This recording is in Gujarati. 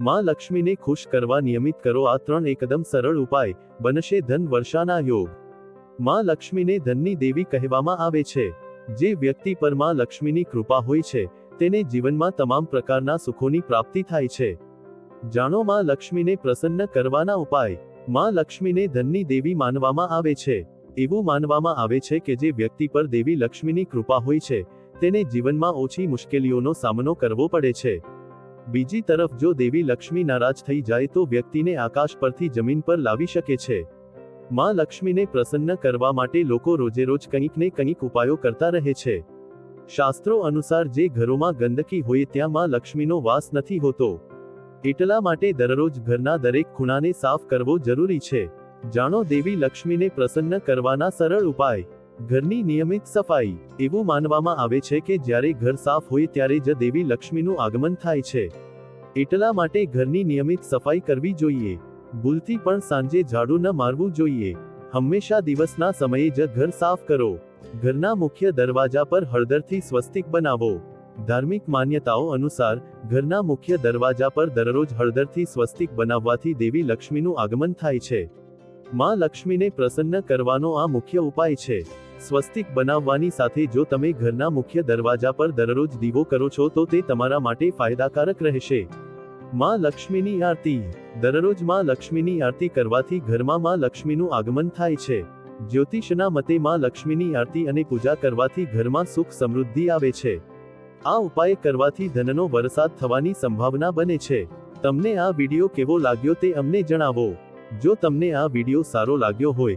માં લક્ષ્મીને ખુશ કરવા નિયમિત કરો આ ત્રણ એકદમ સરળ ઉપાય. બનશે ધન વર્ષાના યોગ. માં લક્ષ્મીને ધનની દેવી કહેવામાં આવે છે. જે વ્યક્તિ પરમાં લક્ષ્મીની કૃપા હોય છે, તેને જીવનમાં તમામ પ્રકારના સુખોની પ્રાપ્તિ થાય છે. જાણો માં લક્ષ્મીને પ્રસન્ન કરવાના ઉપાય. માં લક્ષ્મીને ધનની દેવી માનવામાં આવે છે. એવું માનવામાં આવે છે કે જે વ્યક્તિ પર દેવી લક્ષ્મીની કૃપા હોય છે, તેને જીવનમાં ઓછી મુશ્કેલીઓનો સામનો કરવો પડે છે. બીજી તરફ જો દેવી લક્ષ્મી નારાજ થઈ જાય તો વ્યક્તિને આકાશ પરથી જમીન પર લાવી શકે છે. માં લક્ષ્મીને પ્રસન્ન કરવા માટે લોકો રોજેરોજ કંઈક ને કંઈક ઉપાયો કરતા રહે છે. શાસ્ત્રો અનુસાર જે ઘરોમાં ગંદકી હોય ત્યાં માં લક્ષ્મીનો વાસ નથી હોતો. એટલા માટે દરરોજ ઘરના દરેક ખૂણાને સાફ કરવો જરૂરી છે. જાણો દેવી લક્ષ્મીને પ્રસન્ન કરવાના સરળ ઉપાય. ઘરની નિયમિત સફાઈ એવું માનવામાં આવે છે કે જ્યારે ઘર સાફ હોય ત્યારે જ દેવી લક્ષ્મીનું આગમન થાય છે. એટલા માટે ઘરની નિયમિત સફાઈ કરવી જોઈએ. ભૂલથી પણ સાંજે ઝાડુ ન મારવું જોઈએ. હંમેશા દિવસના સમયે જ ઘર સાફ કરો. ઘરના મુખ્ય દરવાજા પર હળદરથી સ્વસ્તિક બનાવો. ધાર્મિક માન્યતાઓ અનુસાર, ઘરના મુખ્ય દરવાજા પર દરરોજ હળદરથી સ્વસ્તિક બનાવવાથી દેવી લક્ષ્મીનું આગમન થાય છે. માં લક્ષ્મીને પ્રસન્ન કરવાનો આ મુખ્ય ઉપાય છે. સ્વસ્તિક બનાવવાની સાથે જો તમે ઘરના મુખ્ય દરવાજા પર દરરોજ દીવો કરો છો તો તે તમારા માટે ફાયદાકારક રહેશે. માં લક્ષ્મીની આરતી. દરરોજમાં લક્ષ્મીની આરતી કરવાથી ઘરમાં માં લક્ષ્મીનું આગમન થાય છે. જ્યોતિષના મતે માં લક્ષ્મીની આરતી અને પૂજા કરવાથી ઘરમાં સુખ સમૃદ્ધિ આવે છે. આ ઉપાય કરવાથી ધનનો વરસાદ થવાની સંભાવના બને છે. તમને આ વિડિયો કેવો લાગ્યો તે અમને જણાવો. જો તમને આ વિડિયો સારો લાગ્યો હોય